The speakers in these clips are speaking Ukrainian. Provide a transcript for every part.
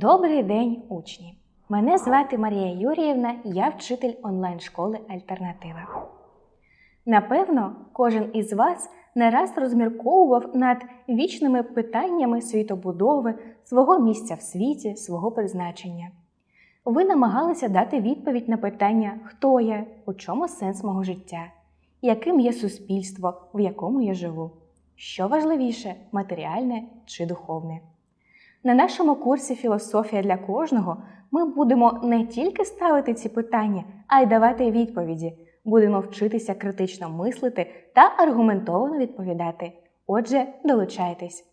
Добрий день, учні! Мене звати Марія Юріївна, я вчитель онлайн-школи Альтернатива. Напевно, кожен із вас не раз розмірковував над вічними питаннями світобудови, свого місця в світі, свого призначення. Ви намагалися дати відповідь на питання, хто я, у чому сенс мого життя, яким є суспільство, в якому я живу, що важливіше матеріальне чи духовне. На нашому курсі Філософія для кожного ми будемо не тільки ставити ці питання, а й давати відповіді. Будемо вчитися критично мислити та аргументовано відповідати. Отже, долучайтесь.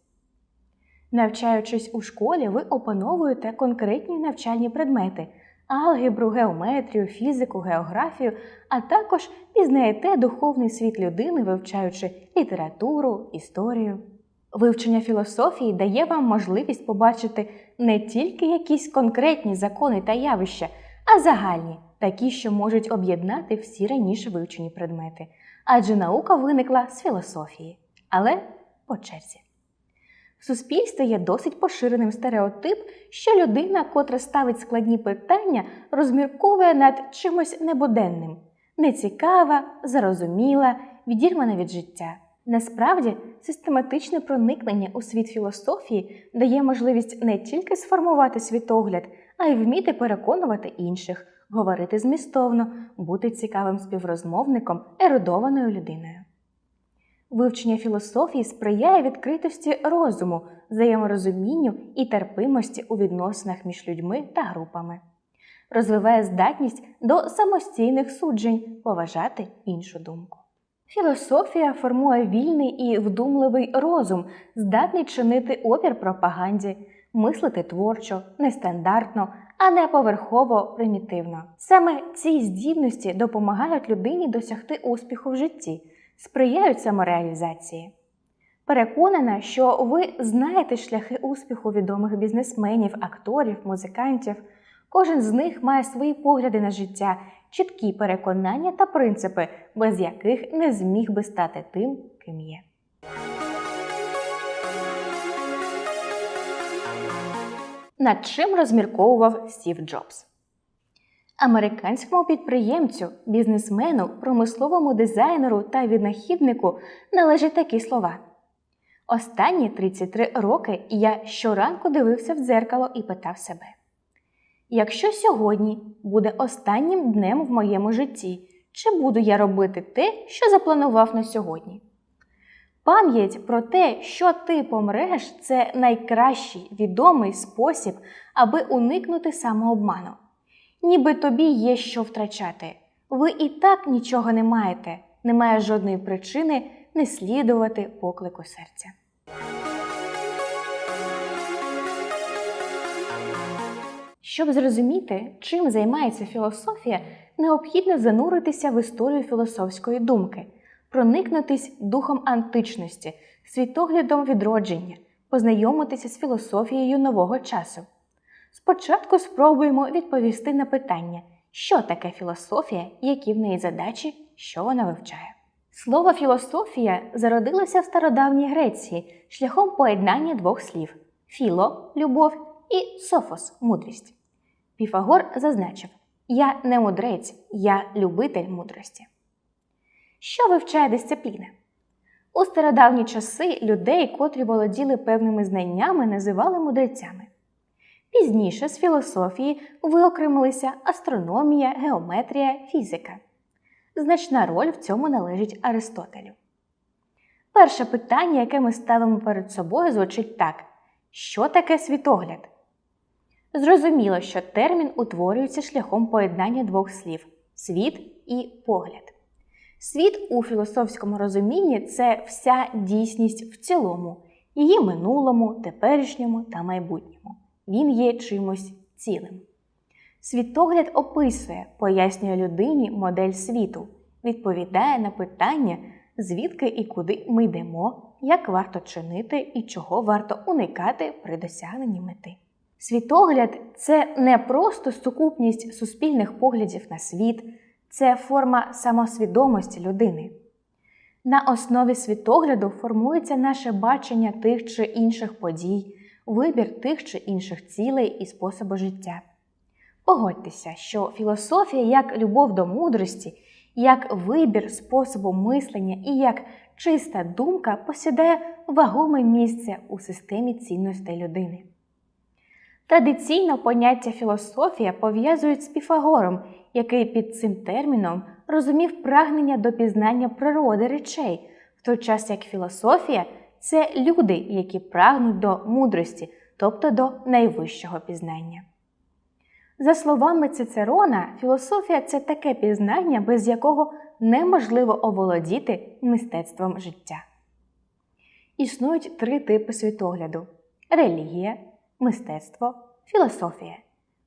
Навчаючись у школі, ви опановуєте конкретні навчальні предмети алгебру, геометрію, фізику, географію, а також пізнаєте духовний світ людини, вивчаючи літературу, історію. Вивчення філософії дає вам можливість побачити не тільки якісь конкретні закони та явища, а загальні, такі, що можуть об'єднати всі раніше вивчені предмети. Адже наука виникла з філософії. Але по черзі. В суспільстві є досить поширеним стереотип, що людина, котра ставить складні питання, розмірковує над чимось небуденним, нецікава, зарозуміла, відірвана від життя. Насправді, систематичне проникнення у світ філософії дає можливість не тільки сформувати світогляд, а й вміти переконувати інших, говорити змістовно, бути цікавим співрозмовником, ерудованою людиною. Вивчення філософії сприяє відкритості розуму, взаєморозумінню і терпимості у відносинах між людьми та групами, розвиває здатність до самостійних суджень, поважати іншу думку. Філософія формує вільний і вдумливий розум, здатний чинити опір пропаганді, мислити творчо, нестандартно, а не поверхово примітивно. Саме ці здібності допомагають людині досягти успіху в житті, сприяють самореалізації. Переконана, що ви знаєте шляхи успіху відомих бізнесменів, акторів, музикантів. Кожен з них має свої погляди на життя, чіткі переконання та принципи, без яких не зміг би стати тим, ким є. Над чим розмірковував Стів Джобс? Американському підприємцю, бізнесмену, промисловому дизайнеру та віднахіднику належать такі слова. Останні 33 роки я щоранку дивився в дзеркало і питав себе. Якщо сьогодні буде останнім днем в моєму житті, чи буду я робити те, що запланував на сьогодні? Пам'ять про те, що ти помреш, це найкращий відомий спосіб, аби уникнути самообману. Ніби тобі є що втрачати. Ви і так нічого не маєте, немає жодної причини не слідувати поклику серця. Щоб зрозуміти, чим займається філософія, необхідно зануритися в історію філософської думки, проникнутись духом античності, світоглядом відродження, познайомитися з філософією нового часу. Спочатку спробуємо відповісти на питання, що таке філософія, які в неї задачі, що вона вивчає. Слово філософія зародилося в стародавній Греції шляхом поєднання двох слів філо любов і софос мудрість. Піфагор зазначив: Я не мудрець, я любитель мудрості. Що вивчає дисципліна? У стародавні часи людей, котрі володіли певними знаннями, називали мудрецями. Пізніше з філософії виокремилися астрономія, геометрія, фізика. Значна роль в цьому належить Аристотелю. Перше питання, яке ми ставимо перед собою, звучить так: що таке світогляд? Зрозуміло, що термін утворюється шляхом поєднання двох слів світ і погляд. Світ у філософському розумінні це вся дійсність в цілому, її минулому, теперішньому та майбутньому. Він є чимось цілим. Світогляд описує, пояснює людині модель світу, відповідає на питання, звідки і куди ми йдемо, як варто чинити і чого варто уникати при досягненні мети. Світогляд це не просто сукупність суспільних поглядів на світ, це форма самосвідомості людини. На основі світогляду формується наше бачення тих чи інших подій, вибір тих чи інших цілей і способу життя. Погодьтеся, що філософія як любов до мудрості, як вибір способу мислення і як чиста думка посідає вагоме місце у системі цінностей людини. Традиційно поняття філософія пов'язують з Піфагором, який під цим терміном розумів прагнення до пізнання природи речей, в той час як філософія це люди, які прагнуть до мудрості, тобто до найвищого пізнання. За словами Цицерона, філософія це таке пізнання, без якого неможливо оволодіти мистецтвом життя. Існують три типи світогляду: релігія, мистецтво, філософія,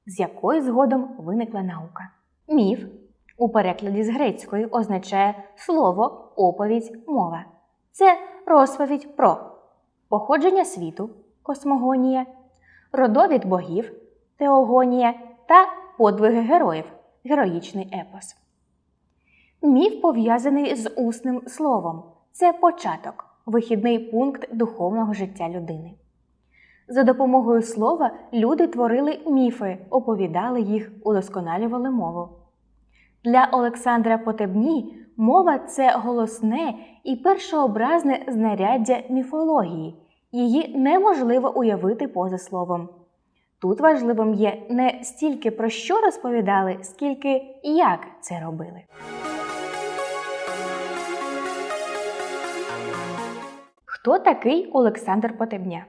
з якої згодом виникла наука. Міф у перекладі з грецької означає слово, оповідь, мова. Це розповідь про походження світу, космогонія, родовід богів, теогонія та подвиги героїв, героїчний епос. Міф пов'язаний з усним словом. Це початок, вихідний пункт духовного життя людини. За допомогою слова люди творили міфи, оповідали їх, удосконалювали мову. Для Олександра Потебні мова це голосне і першообразне знаряддя міфології. Її неможливо уявити поза словом. Тут важливим є не стільки про що розповідали, скільки як це робили. Хто такий Олександр Потебня?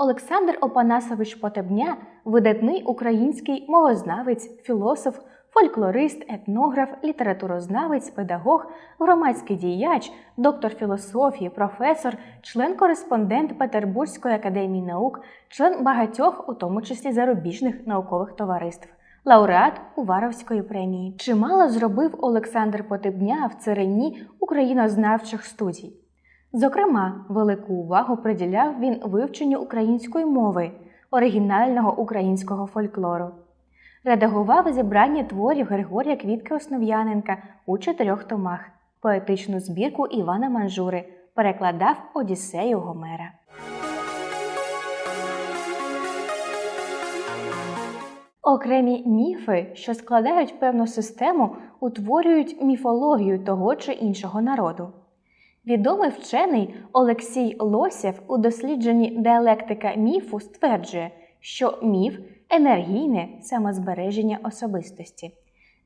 Олександр Опанасович Потебня видатний український мовознавець, філософ, фольклорист, етнограф, літературознавець, педагог, громадський діяч, доктор філософії, професор, член-кореспондент Петербурзької академії наук, член багатьох, у тому числі зарубіжних наукових товариств. Лауреат Уваровської премії. Чимало зробив Олександр Потебня в царині українознавчих студій. Зокрема, велику увагу приділяв він вивченню української мови, оригінального українського фольклору. Редагував зібрання творів Григорія Квітки Основ'яненка у чотирьох томах, поетичну збірку Івана Манжури, перекладав Одіссею Гомера. Окремі міфи, що складають певну систему, утворюють міфологію того чи іншого народу. Відомий вчений Олексій Лосєв у дослідженні діалектика міфу стверджує, що міф енергійне самозбереження особистості,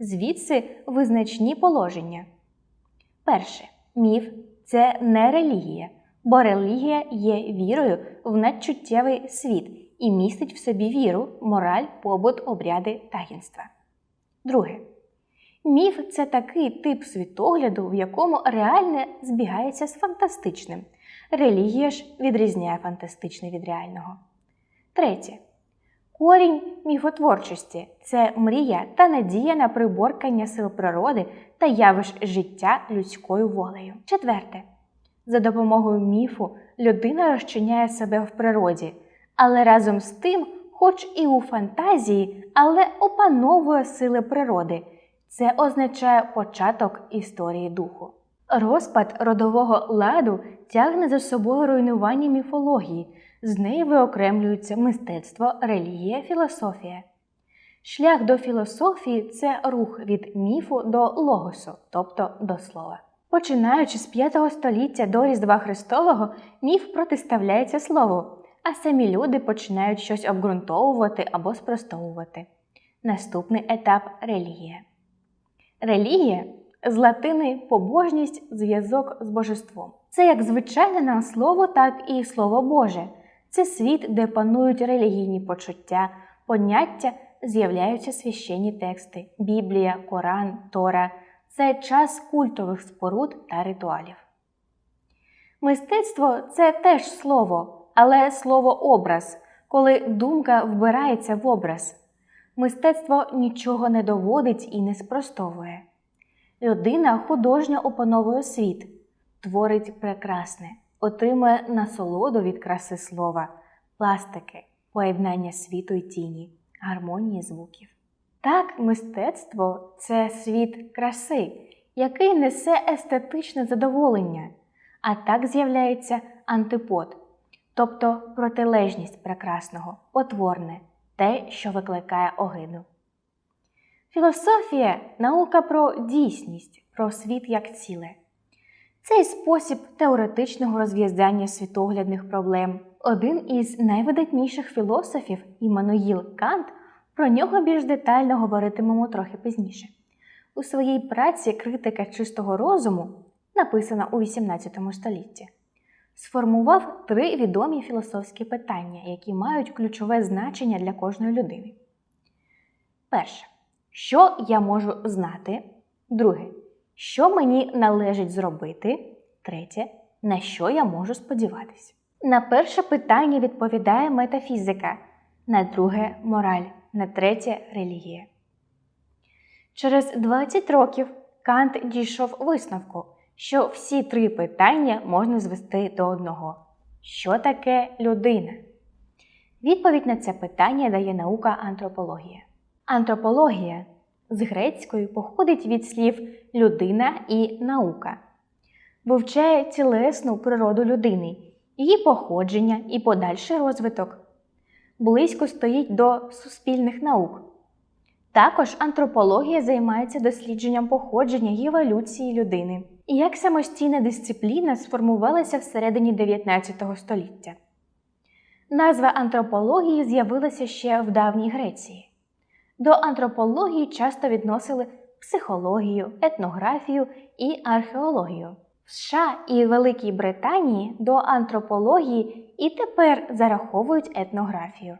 звідси визначні положення. Перше, міф це не релігія, бо релігія є вірою в надчуттєвий світ і містить в собі віру, мораль, побут, обряди таїнства. Друге. Міф це такий тип світогляду, в якому реальне збігається з фантастичним. Релігія ж відрізняє фантастичне від реального. Третє. Корінь міфотворчості це мрія та надія на приборкання сил природи та явищ життя людською волею. Четверте. За допомогою міфу людина розчиняє себе в природі, але разом з тим, хоч і у фантазії, але опановує сили природи. Це означає початок історії духу. Розпад родового ладу тягне за собою руйнування міфології, з неї виокремлюються мистецтво, релігія, філософія. Шлях до філософії це рух від міфу до логосу, тобто до слова. Починаючи з 5 століття до Різдва Христового, міф протиставляється слову, а самі люди починають щось обґрунтовувати або спростовувати. Наступний етап релігія. Релігія з латини побожність, зв'язок з божеством. Це як звичайне нам слово, так і слово Боже. Це світ, де панують релігійні почуття, поняття, з'являються священні тексти, Біблія, Коран, Тора. Це час культових споруд та ритуалів. Мистецтво це теж слово, але слово образ, коли думка вбирається в образ. Мистецтво нічого не доводить і не спростовує. Людина художньо опановує світ, творить прекрасне, отримує насолоду від краси слова, пластики, поєднання світу й тіні, гармонії звуків. Так, мистецтво це світ краси, який несе естетичне задоволення, а так з'являється антипод, тобто протилежність прекрасного, потворне, те, що викликає огиду. Філософія наука про дійсність, про світ як ціле. Цей спосіб теоретичного розв'язання світоглядних проблем. Один із найвидатніших філософів Іммануїл Кант, про нього більш детально говоритимемо трохи пізніше. У своїй праці Критика чистого розуму, написана у XVIII столітті, сформував три відомі філософські питання, які мають ключове значення для кожної людини. Перше. Що я можу знати? Друге. Що мені належить зробити? Третє. На що я можу сподіватися? На перше питання відповідає метафізика, на друге мораль, на третє релігія. Через 20 років Кант дійшов висновку, що всі три питання можна звести до одного: що таке людина? Відповідь на це питання дає наука антропологія. Антропологія з грецької походить від слів людина і наука, вивчає цілесну природу людини, її походження і подальший розвиток. Близько стоїть до суспільних наук. Також антропологія займається дослідженням походження і еволюції людини і як самостійна дисципліна сформувалася всередині 19 століття. Назва антропології з'явилася ще в давній Греції. До антропології часто відносили психологію, етнографію і археологію. В США і Великій Британії до антропології і тепер зараховують етнографію.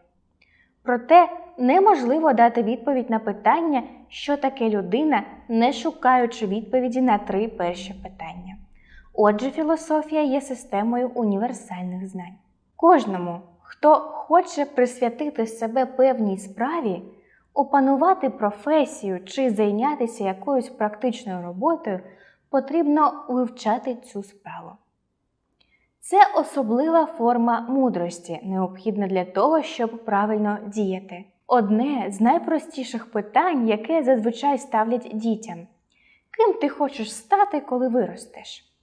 Проте неможливо дати відповідь на питання, що таке людина, не шукаючи відповіді на три перші питання. Отже, філософія є системою універсальних знань. Кожному, хто хоче присвятити себе певній справі, опанувати професію чи зайнятися якоюсь практичною роботою, потрібно вивчати цю справу. Це особлива форма мудрості, необхідна для того, щоб правильно діяти. Одне з найпростіших питань, яке зазвичай ставлять дітям: ким ти хочеш стати, коли виростеш?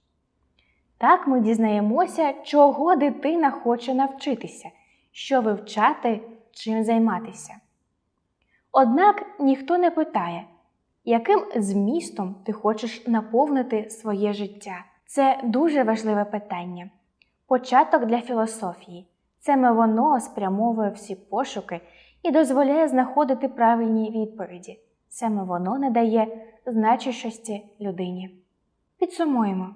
Так ми дізнаємося, чого дитина хоче навчитися, що вивчати, чим займатися. Однак ніхто не питає, яким змістом ти хочеш наповнити своє життя. Це дуже важливе питання. Початок для філософії. Саме воно спрямовує всі пошуки і дозволяє знаходити правильні відповіді. Саме воно надає значущості людині. Підсумуємо.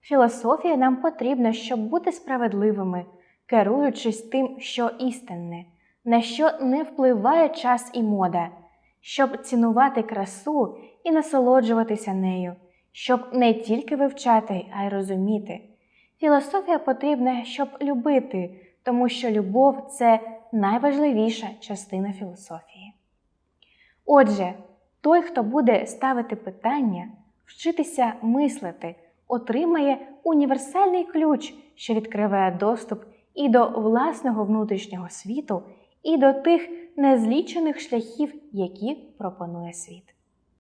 Філософія нам потрібна, щоб бути справедливими, керуючись тим, що істинне, на що не впливає час і мода, щоб цінувати красу і насолоджуватися нею, щоб не тільки вивчати, а й розуміти. Філософія потрібна, щоб любити, тому що любов це найважливіша частина філософії. Отже, той, хто буде ставити питання, вчитися мислити, отримає універсальний ключ, що відкриває доступ і до власного внутрішнього світу, і до тих незлічених шляхів, які пропонує світ.